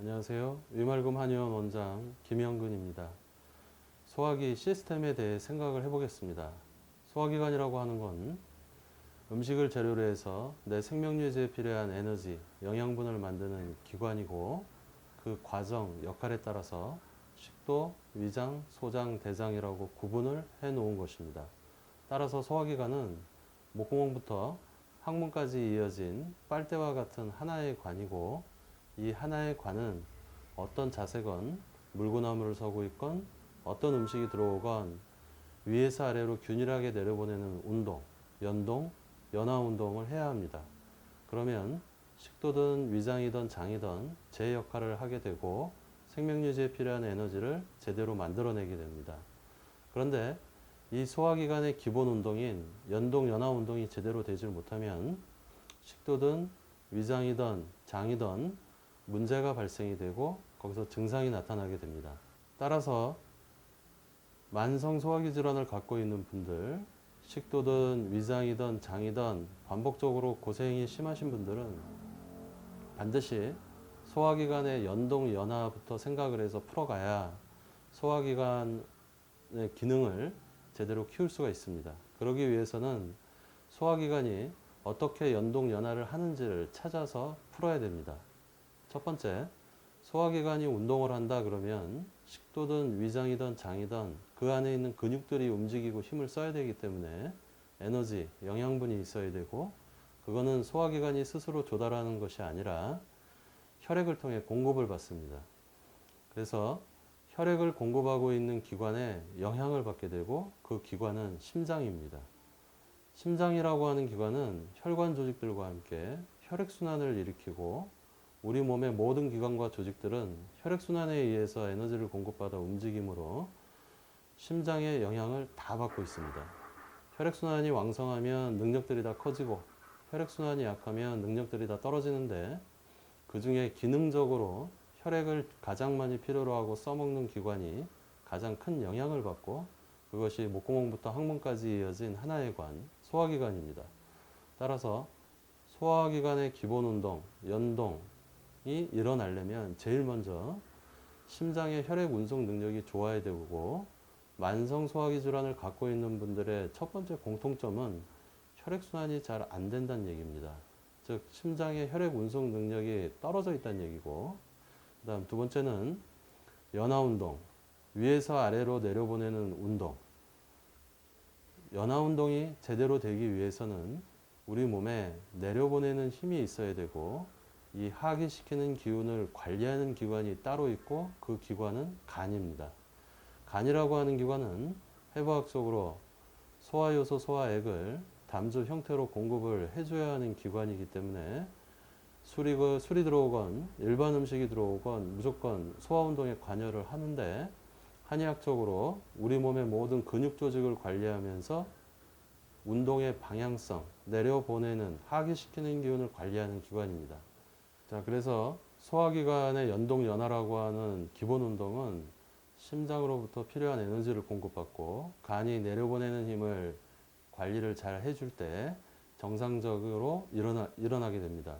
안녕하세요. 위말금 한의원 원장 김영근입니다. 소화기 시스템에 대해 생각을 해보겠습니다. 소화기관이라고 하는 건 음식을 재료로 해서 내 생명 유지에 필요한 에너지, 영양분을 만드는 기관이고 그 과정, 역할에 따라서 식도, 위장, 소장, 대장이라고 구분을 해 놓은 것입니다. 따라서 소화기관은 목구멍부터 항문까지 이어진 빨대와 같은 하나의 관이고 이 하나의 관은 어떤 자세건 물구나무를 서고 있건 어떤 음식이 들어오건 위에서 아래로 균일하게 내려보내는 운동, 연동, 연화 운동을 해야 합니다. 그러면 식도든 위장이든 장이든 제 역할을 하게 되고 생명 유지에 필요한 에너지를 제대로 만들어내게 됩니다. 그런데 이 소화기관의 기본 운동인 연동 연화 운동이 제대로 되질 못하면 식도든 위장이든 장이든 문제가 발생이 되고 거기서 증상이 나타나게 됩니다. 따라서 만성 소화기 질환을 갖고 있는 분들, 식도든 위장이든 장이든 반복적으로 고생이 심하신 분들은 반드시 소화기관의 연동 연화부터 생각을 해서 풀어가야 소화기관의 기능을 제대로 키울 수가 있습니다. 그러기 위해서는 소화기관이 어떻게 연동 연화를 하는지를 찾아서 풀어야 됩니다. 첫 번째, 소화기관이 운동을 한다 그러면 식도든 위장이든 장이든 그 안에 있는 근육들이 움직이고 힘을 써야 되기 때문에 에너지, 영양분이 있어야 되고 그거는 소화기관이 스스로 조달하는 것이 아니라 혈액을 통해 공급을 받습니다. 그래서 혈액을 공급하고 있는 기관에 영향을 받게 되고 그 기관은 심장입니다. 심장이라고 하는 기관은 혈관 조직들과 함께 혈액순환을 일으키고 우리 몸의 모든 기관과 조직들은 혈액순환에 의해서 에너지를 공급받아 움직이므로 심장의 영향을 다 받고 있습니다. 혈액순환이 왕성하면 능력들이 다 커지고 혈액순환이 약하면 능력들이 다 떨어지는데 그 중에 기능적으로 혈액을 가장 많이 필요로 하고 써먹는 기관이 가장 큰 영향을 받고 그것이 목구멍부터 항문까지 이어진 하나의 관, 소화기관입니다. 따라서 소화기관의 기본 운동, 연동 이 일어나려면 제일 먼저 심장의 혈액 운송 능력이 좋아야 되고 만성 소화기 질환을 갖고 있는 분들의 첫 번째 공통점은 혈액순환이 잘 안 된다는 얘기입니다. 즉 심장의 혈액 운송 능력이 떨어져 있다는 얘기고 그다음 두 번째는 연화 운동 위에서 아래로 내려보내는 운동 연화 운동이 제대로 되기 위해서는 우리 몸에 내려보내는 힘이 있어야 되고 이 하기시키는 기운을 관리하는 기관이 따로 있고 그 기관은 간입니다. 간이라고 하는 기관은 해부학적으로 소화효소, 소화액을 담주 형태로 공급을 해줘야 하는 기관이기 때문에 술이, 그 술이 들어오건 일반 음식이 들어오건 무조건 소화운동에 관여를 하는데 한의학적으로 우리 몸의 모든 근육 조직을 관리하면서 운동의 방향성, 내려보내는, 하기시키는 기운을 관리하는 기관입니다. 자, 그래서 소화기관의 연동 연화라고 하는 기본 운동은 심장으로부터 필요한 에너지를 공급받고 간이 내려보내는 힘을 관리를 잘 해줄 때 정상적으로 일어나, 일어나게 됩니다.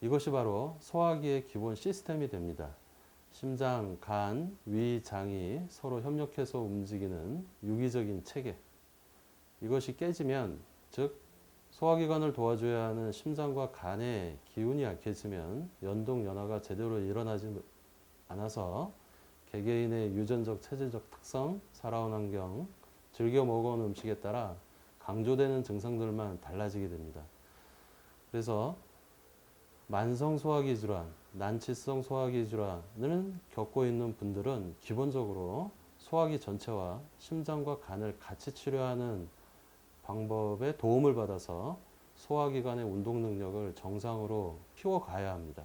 이것이 바로 소화기의 기본 시스템이 됩니다. 심장, 간, 위, 장이 서로 협력해서 움직이는 유기적인 체계. 이것이 깨지면, 즉, 소화기관을 도와줘야 하는 심장과 간의 기운이 약해지면 연동, 연화가 제대로 일어나지 않아서 개개인의 유전적, 체질적 특성, 살아온 환경, 즐겨 먹어온 음식에 따라 강조되는 증상들만 달라지게 됩니다. 그래서 만성 소화기 질환, 난치성 소화기 질환을 겪고 있는 분들은 기본적으로 소화기 전체와 심장과 간을 같이 치료하는 방법에 도움을 받아서 소화기관의 운동 능력을 정상으로 키워가야 합니다.